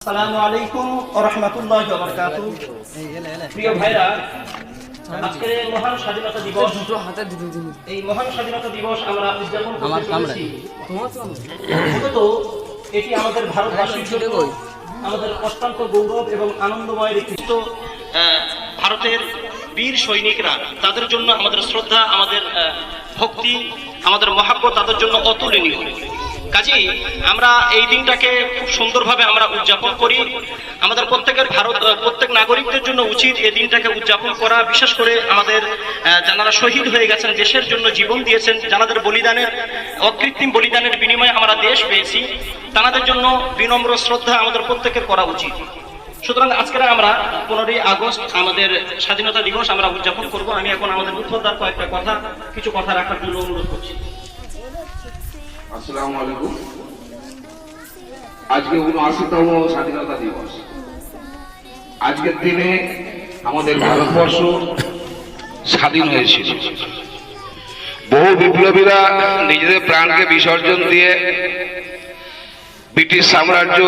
আসসালামু আলাইকুম ওয়া রাহমাতুল্লাহি ওয়া বারাকাতুহু। প্রিয় ভাইরা আজকের এই মহান স্বাধীনতা দিবস দুটো হাতে দুটো দিন এই মহান স্বাধীনতা দিবস আমরা উদযাপন মূলত এটি আমাদের ভারতবাসীর জন্য আমাদের অত্যন্ত গৌরব এবং আনন্দময় একটি তো, ভারতের বীর সৈনিকরা। তাদের জন্য আমাদের শ্রদ্ধা আমাদের ভক্তি আমাদের মহাব্বত তাদের জন্য অতুলনীয়। কাজেই আমরা এই দিনটাকে খুব সুন্দরভাবে আমরা উদযাপন করি। আমাদের প্রত্যেকের ভারত প্রত্যেক নাগরিকদের জন্য উচিত এই দিনটাকে উদযাপন করা। বিশেষ করে আমাদের যারা শহীদ হয়ে গেছেন, দেশের জন্য জীবন দিয়েছেন যাদের বলিদানের, অকৃত্রিম বলিদানের বিনিময়ে আমরা দেশ পেয়েছি তাদের জন্য বিনম্র শ্রদ্ধা আমাদের প্রত্যেকের করা উচিত। সুতরাং আজকের আমরা পনেরোই আগস্ট, আমাদের স্বাধীনতা দিবস আমরা উদযাপন করব। আমি এখন আমাদের উত্তরদার কয়েকটা কথা, কিছু কথা রাখার জন্য অনুরোধ করছি। আসসালামু আলাইকুম। আজকে উনআশিতম স্বাধীনতা দিবস। আজকের দিনে আমাদের ভারতবর্ষ স্বাধীন হয়েছিল। বহু বিপ্লবীরা নিজেদের প্রাণকে বিসর্জন দিয়ে ব্রিটিশ সাম্রাজ্য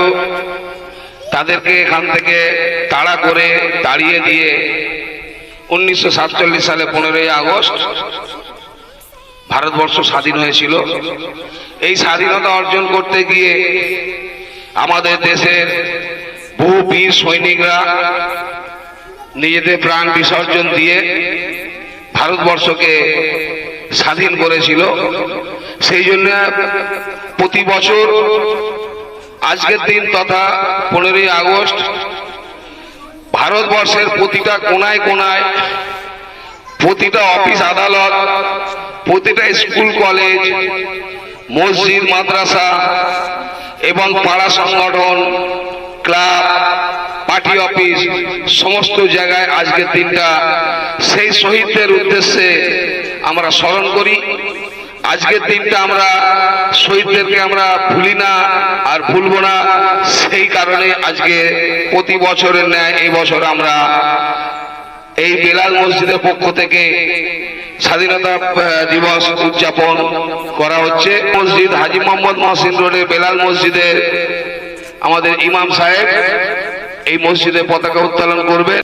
তাদেরকে এখান থেকে তাড়া করে তাড়িয়ে দিয়ে উনিশশো সাতচল্লিশ সালে পনেরোই আগস্ট ভারতবর্ষ স্বাধীন হয়েছিল। এই স্বাধীনতা অর্জন করতে গিয়ে আমাদের দেশের বহু বীর সৈনিকরা নিজেদের প্রাণ বিসর্জন দিয়ে ভারতবর্ষকে স্বাধীন করেছিল। সেই জন্য প্রতি বছর আজকের দিন তথা পনেরোই আগস্ট ভারতবর্ষের প্রতিটা কোনায় কোনায় প্রতিটা অফিস, আদালত প্রতিটা স্কুল, কলেজ, মসজিদ, মাদ্রাসা এবং পাড়া সংগঠন, ক্লাব, পার্টি অফিস, সমস্ত জায়গায় আজকের দিনটা। সেই শহীদদের উদ্দেশ্যে আমরা স্মরণ করি। আজকের দিনটা আমরা শহীদদেরকে আমরা ভুলি না আর ভুলবো না। সেই কারণে আজকে প্রতি বছরের ন্যায় এই বছর আমরা এই বেলাল মসজিদের পক্ষ থেকে স্বাধীনতা দিবস উদযাপন করা হচ্ছে। মসজিদ হাজি মোহাম্মদ মহসিন রোডে বেলাল মসজিদে আমাদের ইমাম সাহেব এই মসজিদে পতাকা উত্তোলন করবে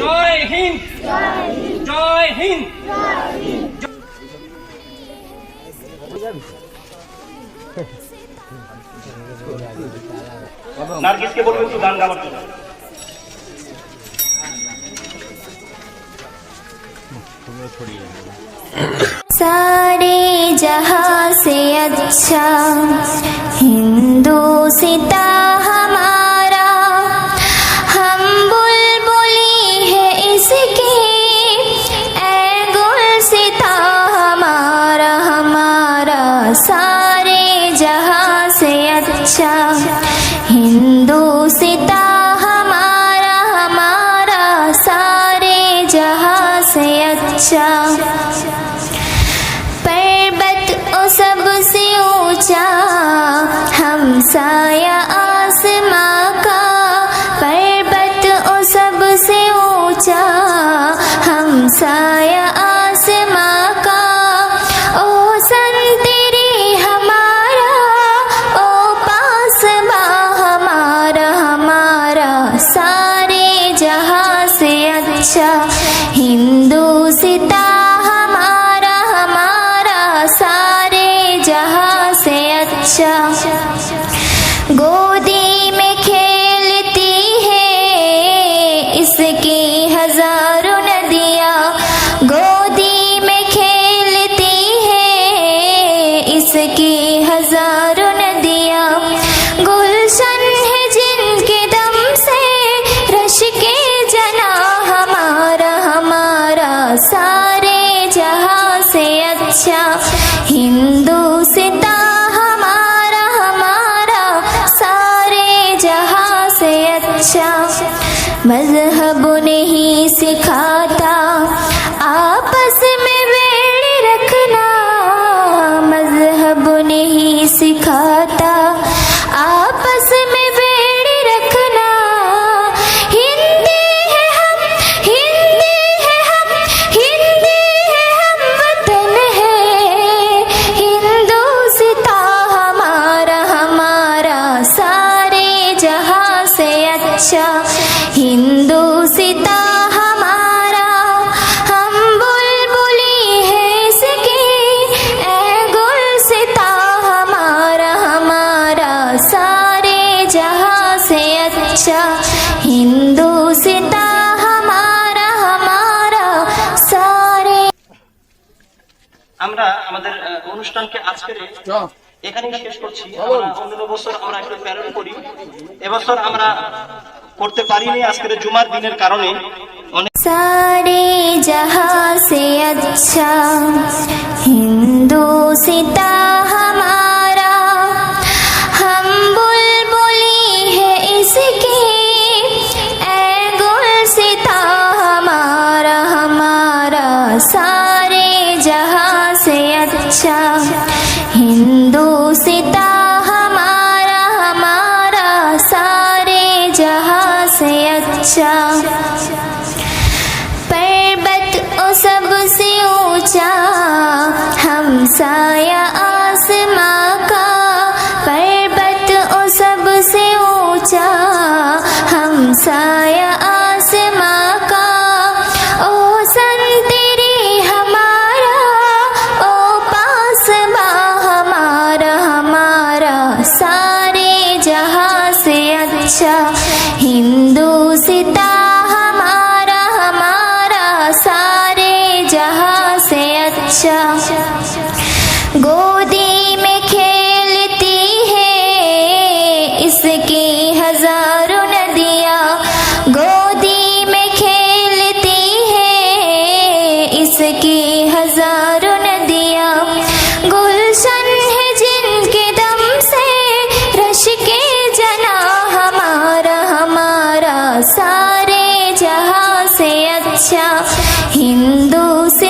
জয় হিন্দ! জয় হিন্দ! নার্গিসকে বলব একটু গান গাওয়ার জন্য। सारे जहाँ से अच्छा हिंदू सीता हमारा। हम बुलबुली है इसकी ए गुल सिता हमारा हमारा सारे। साया आसमां का पर्वत ओ सबसे ऊँचा। हम साया आसमां का। ओ संतरी हमारा, ओ पासबा हमारा हमारा सारे जहाँ से अच्छा। हिंदू सिता हमारा हमारा सारे जहाँ से अच्छा। मज़हब नहीं सिखाता, आपस में वेड़ रखना। मज़हब नहीं सिखाता, आपस में वेड़ रखना। हिंदी है हम, हिंदी है हम, हिंदी है हम वतन है। हिंदू सिता हमारा हमारा अच्छा अच्छा हिंदू सीता हमारा हमारा सारे আমরা আমাদের আহ, অনুষ্ঠানকে আজকের এখানেই শেষ করছি আমরা অন্য বছর আমরা একটু প্যারোল করি এবছর আমরা করতে পারিনি আজকের জুমার দিনের কারণে অনেক सारे जहां से अच्छा हिंदू अच्छा हिंदू सीता, हमारा हमारा, सारे जहाँ से अच्छा। पर्वत ओ सबसे ऊँचा, हम साया आसमां का। पर्वत ओ सबसे ऊँचा, हम साया जहां से अच्छा हिंदू सीता